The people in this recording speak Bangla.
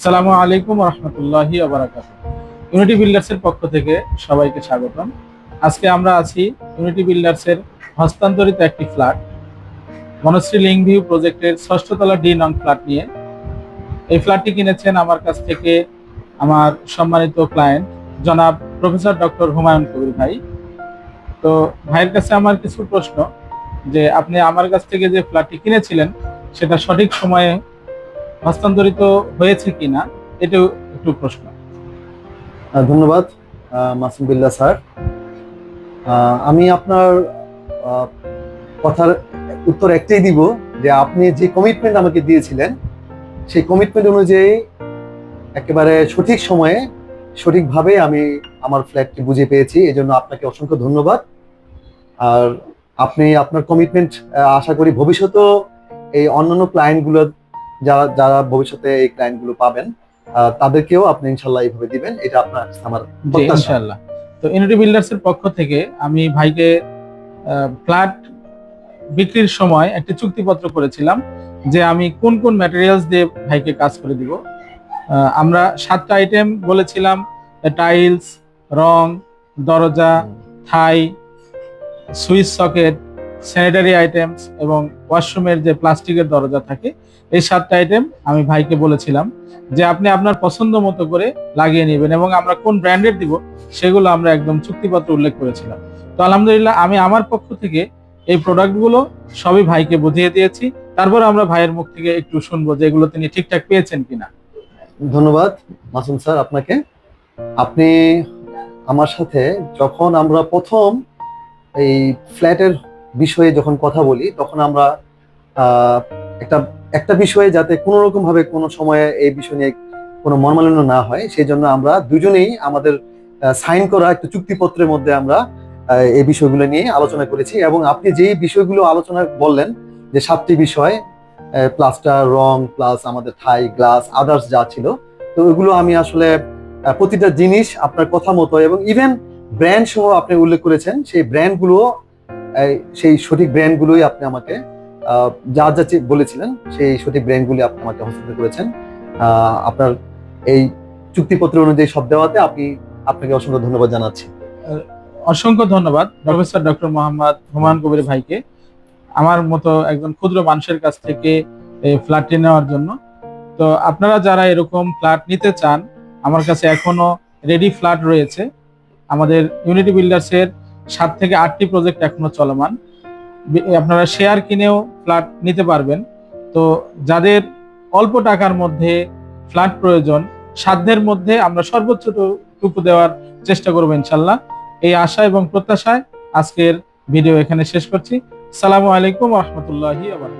আসসালামু আলাইকুম রহমতুল্লাহি ইউনিটি বিল্ডার্সের পক্ষ থেকে সবাইকে স্বাগতম। আজকে আমরা আছি ইউনিটি বিল্ডার্সের হস্তান্তরিত একটি ফ্ল্যাট মনশ্রী লিং ভিউ প্রজেক্টের ষষ্ঠতলা ডি নং ফ্ল্যাট নিয়ে। এই ফ্ল্যাটটি কিনেছেন আমার কাছ থেকে আমার সম্মানিত ক্লায়েন্ট জনাব প্রফেসর ডক্টর হুমায়ুন কবির ভাই। তো ভাইয়ের কাছে আমার কিছু প্রশ্ন, যে আপনি আমার কাছ থেকে যে ফ্ল্যাটটি কিনেছিলেন, সেটা সঠিক সময়ে হস্তান্তরিত হয়েছে কিনা, এটাও একটু প্রশ্ন। ধন্যবাদ মাসুম বিল্লাহ স্যার। আমি আপনার কথার উত্তর একটাই দিব, যে আপনি যে কমিটমেন্ট আমাকে দিয়েছিলেন, সেই কমিটমেন্ট অনুযায়ী একেবারে সঠিক সময়ে, সঠিকভাবে আমি আমার ফ্ল্যাটটি বুঝে পেয়েছি এই জন্য আপনাকে অসংখ্য ধন্যবাদ। আর আপনি আপনার কমিটমেন্ট আশা করি ভবিষ্যতেও এই অন্যান্য ক্লায়েন্টগুলো যারা যারা ভবিষ্যতে এই ক্লায়েন্টগুলো পাবেন তাদেরকেও আপনি ইনশাল্লাহ এইভাবে দিবেন। এটা আপনার আমার। ইনশাআল্লাহ তো ইউনিটি বিল্ডার্স এর পক্ষ থেকে আমি ভাইকে ফ্ল্যাট বিক্রির সময় একটি চুক্তিপত্র করেছিলাম যে আমি কোন কোন ম্যাটেরিয়ালস দিয়ে ভাইকে কাজ করে দিব। আমরা সাতটা আইটেম বলেছিলাম টাইলস রং দরজা Thai switch socket sanitary items এবং ওয়াশরুমের যে প্লাস্টিকের দরজা থাকে, এই সাতটা আইটেম আমি ভাইকে বলেছিলাম যে আপনি আপনার পছন্দ মতো করে লাগিয়ে নেবেন এবং আমরা কোন ব্র্যান্ডের দিব সেগুলো আমরা একদম চুক্তিপত্র উল্লেখ করেছিলাম। তো আলহামদুলিল্লাহ আমি আমার পক্ষ থেকে এই প্রোডাক্টগুলো সবই ভাইকে বুঝিয়ে দিয়েছি। তারপর আমরা ভাইয়ের মুখ থেকে একটু শুনব যে এগুলো তিনি ঠিকঠাক পেয়েছেন কিনা। ধন্যবাদ, মাসুম স্যার, আপনাকে। আপনি আমার সাথে যখন আমরা প্রথম এই ফ্ল্যাটের বিষয়ে যখন কথা বলি, তখন আমরা একটা একটা বিষয়ে যাতে কোনো রকম ভাবে কোনো সময়ে এই বিষয় নিয়ে কোনো মর্মালিন্য না হয় সেই জন্য আমরা দুজনেই আমাদের সাইন করা একটা চুক্তিপত্রের মধ্যে আমরা এই বিষয়গুলো নিয়ে আলোচনা করেছি এবং আপনি যেই বিষয়গুলো আলোচনা বললেন, যে সাতটি বিষয় প্লাস্টার, রং, প্লাস আমাদের থাই, গ্লাস, আদার্স যা ছিল, তো ওইগুলো আমি আসলে প্রতিটা জিনিস আপনার কথা মতো এবং ইভেন ব্র্যান্ড সহ আপনি উল্লেখ করেছেন, সেই ব্র্যান্ডগুলো সেই সঠিক ব্র্যান্ডগুলোই আপনি আমাকে যা যা বলেছিলেন, সেই সঠিক ব্র্যান্ডগুলি আপনি আমাকে হস্তান্তর করেছেন। আপনার এই চুক্তিপত্র অনুযায়ী সব দেওয়াতে আপনি, আপনাকে অসংখ্য ধন্যবাদ জানাচ্ছি। অসংখ্য ধন্যবাদ প্রফেসর ডক্টর মোহাম্মদ হুমায়ুন কবির ভাইকে। আমার মতো একজন ক্ষুদ্র মানুষের কাছ থেকে ফ্ল্যাটটি নেওয়ার জন্য। তো আপনারা যারা এরকম ফ্ল্যাট নিতে চান, আমার কাছে এখনও রেডি ফ্ল্যাট রয়েছে। আমাদের ইউনিটি বিল্ডার্সের সাত থেকে আটটি প্রজেক্ট এখনও চলমান। আপনারা শেয়ার কিনেও ফ্ল্যাট নিতে পারবেন। তো যাদের অল্প টাকার মধ্যে ফ্ল্যাট প্রয়োজন, সাধ্যের মধ্যে আমরা সর্বোচ্চ টুকু দেওয়ার চেষ্টা করব ইনশাল্লাহ। এই আশা এবং প্রত্যাশায় আজকের ভিডিও এখানে শেষ করছি। সালামু আলাইকুম রহমতুল্লাহি আবার